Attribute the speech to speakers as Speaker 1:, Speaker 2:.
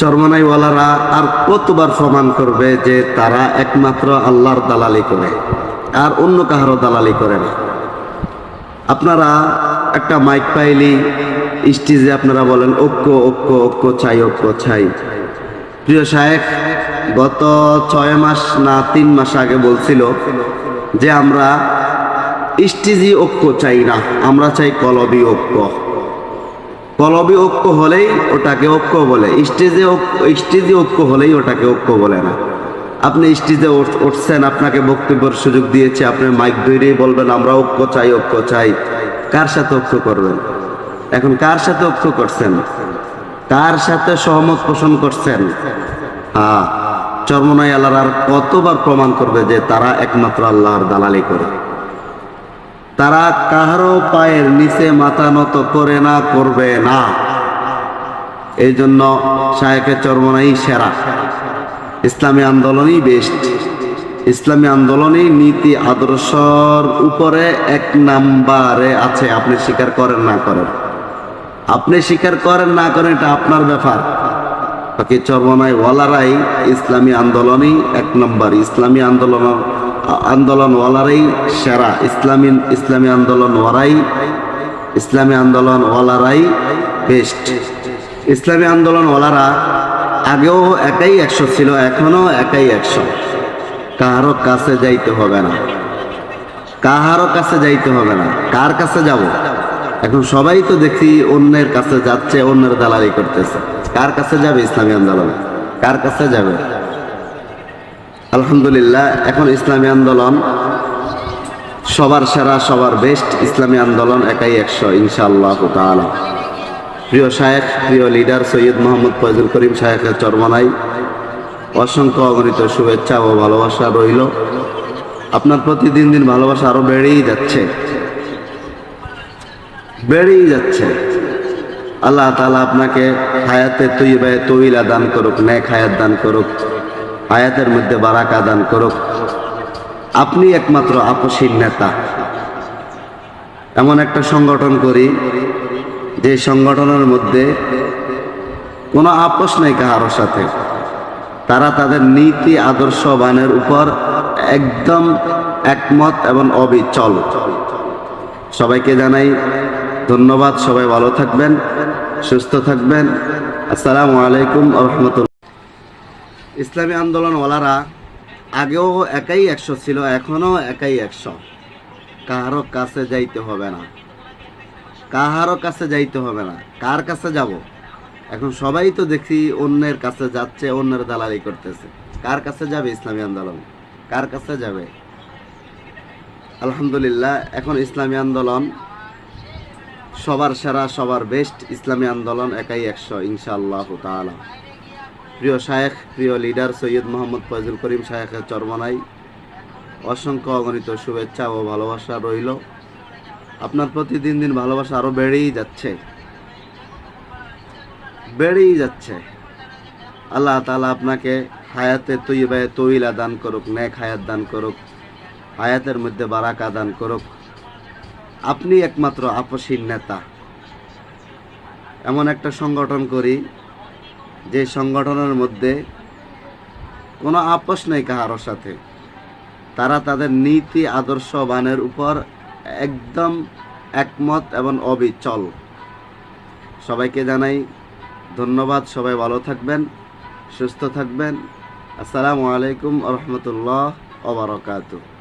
Speaker 1: চরমনাইওয়ালারা আর কতবার প্রমাণ করবে যে তারা একমাত্র আল্লাহর দালালি করে, আর অন্য কাহারও দালালি করে না? আপনারা একটা মাইক পাইলি, স্টেজে আপনারা বলেন ঐক্য ঐক্য ঐক্য চাই ঐক্য চাই। প্রিয় সাহেব গত ছয় মাস না তিন মাস আগে বলছিল যে আমরা স্টেজি ঐক্য চাই না, আমরা চাই কলবি ঐক্য কলবি ঐক্য হলেই ওটাকে ঐক্য বলে। স্টেজে স্টেজে ঐক্য হলেই ওটাকে ঐক্য বলে না। আপনি স্টেজে উঠ- উঠছেন আপনাকে বক্তব্যের সুযোগ দিয়েছে আপনি মাইক ধরেই বলবেন, আমরা ঐক্য চাই ঐক্য চাই। কার সাথে ঐক্য করবেন? এখন কার সাথে ঐক্য করছেন? কার সাথে সহমত পোষণ করছেন? হ্যাঁ চর্মনাই আল্লাহর আর কতবার প্রমাণ করবে যে তারা একমাত্র আল্লাহর দালালি করে? তারা কাহারও পায়ের নিচে মাথা নত করে না, করবে না। এই জন্য শায়েখে চরমনাই সেরা। ইসলামী আন্দোলনই বেস্ট ইসলামী আন্দোলনই নীতি আদর্শর উপরে এক নাম্বারে আছে। আপনি স্বীকার করেন না করেন। আপনি স্বীকার করেন না করেন, এটা আপনার ব্যাপার। বাকি চরমনাই ওয়ালারাই ইসলামী আন্দোলনই এক নম্বর। ইসলামী আন্দোলন আন্দোলন ওয়ালারাই সেরা, ইসলামী ইসলামী আন্দোলন ওয়ারাই ইসলামী আন্দোলন ওয়ালারাই বেস্ট ইসলামী আন্দোলন ওয়ালারা আগেও একাই একশো ছিল এখনও একাই একশো। কাহারও কাছে যাইতে হবে না। কাহারও কাছে যাইতে হবে না। কার কাছে যাব? এখন সবাই তো দেখি অন্যের কাছে যাচ্ছে, অন্যের দালালি করতেছে। কার কাছে যাবে ইসলামী আন্দোলন? কার কাছে যাবে? আলহামদুলিল্লাহ, এখন ইসলামী আন্দোলন। সবার সেরা, সবার বেস্ট ইসলামী আন্দোলন একাই একশো, ইনশাআল্লাহ তাআলা। প্রিয় শায়েখ, প্রিয় লিডার সৈয়দ মোহাম্মদ ফয়জুল করিম শায়েখের চরমনাই, অসংখ্য অগণিত শুভেচ্ছা ও ভালোবাসা রইল। আপনার প্রতি দিন ভালোবাসা আরও বেড়েই যাচ্ছে। বেড়েই যাচ্ছে। আল্লাহ তাআলা আপনাকে হায়াতে তুই তৈবায় তৈলা দান করুক ন্যাক হায়াত দান করুক। হায়াতের মধ্যে বারাকা দান করুক। আপনি একমাত্র আপসীর নেতা। এমন একটা সংগঠন করি, যে সংগঠনের মধ্যে কোনো আপোষ নেই কাহারোর সাথে। তারা তাদের নীতি, আদর্শ, বানের উপর একদম একমত এবং অবিচল। সবাইকে জানাই ধন্যবাদ, সবাই ভালো থাকবেন, সুস্থ থাকবেন। আসসালামু আলাইকুম রহমতুল্লাহ। ইসলামী আন্দোলনওয়ালারা আগেও একাই একশো ছিল এখনও একাই একশো। কাহারও কাছে যাইতে হবে না। কাহারও কাছে যাইতে হবে না। কার কাছে যাব? এখন সবাই তো দেখি অন্যের কাছে যাচ্ছে, অন্যের দালালি করতেছে। কার কাছে যাবে ইসলামী আন্দোলন? কার কাছে যাবে? আলহামদুলিল্লাহ, এখন ইসলামী আন্দোলন সবার সেরা, সবার বেস্ট ইসলামী আন্দোলন একাই একশো, ইনশাআল্লাহ তাআলা। প্রিয় শায়েখ, প্রিয় লিডার সৈয়দ মোহাম্মদ ফয়জুল করিম শায়েখের চরমনাই, অসংখ্য অগণিত শুভেচ্ছা ও ভালোবাসা রইল। আপনার প্রতি দিন দিন ভালোবাসা আরও বেড়েই যাচ্ছে। বেড়েই যাচ্ছে। আল্লাহ তাআলা আপনাকে হায়াতে তৈবায় তৈলা দান করুক ন্যাক হায়াত দান করুক, হায়াতের মধ্যে বারাকা দান করুক। আপনি একমাত্র আপসীর নেতা। এমন একটা সংগঠন করি যে সংগঠনের মধ্যে কোনো আপোষ নেই কাহারোর সাথে, তারা তাদের নীতি, আদর্শ, বানের উপর একদম একমত এবং অবিচল। সবাইকে জানাই ধন্যবাদ, সবাই ভালো থাকবেন, সুস্থ থাকবেন। আসসালামু আলাইকুম রহমতুল্লাহ ওবরাকাতুহ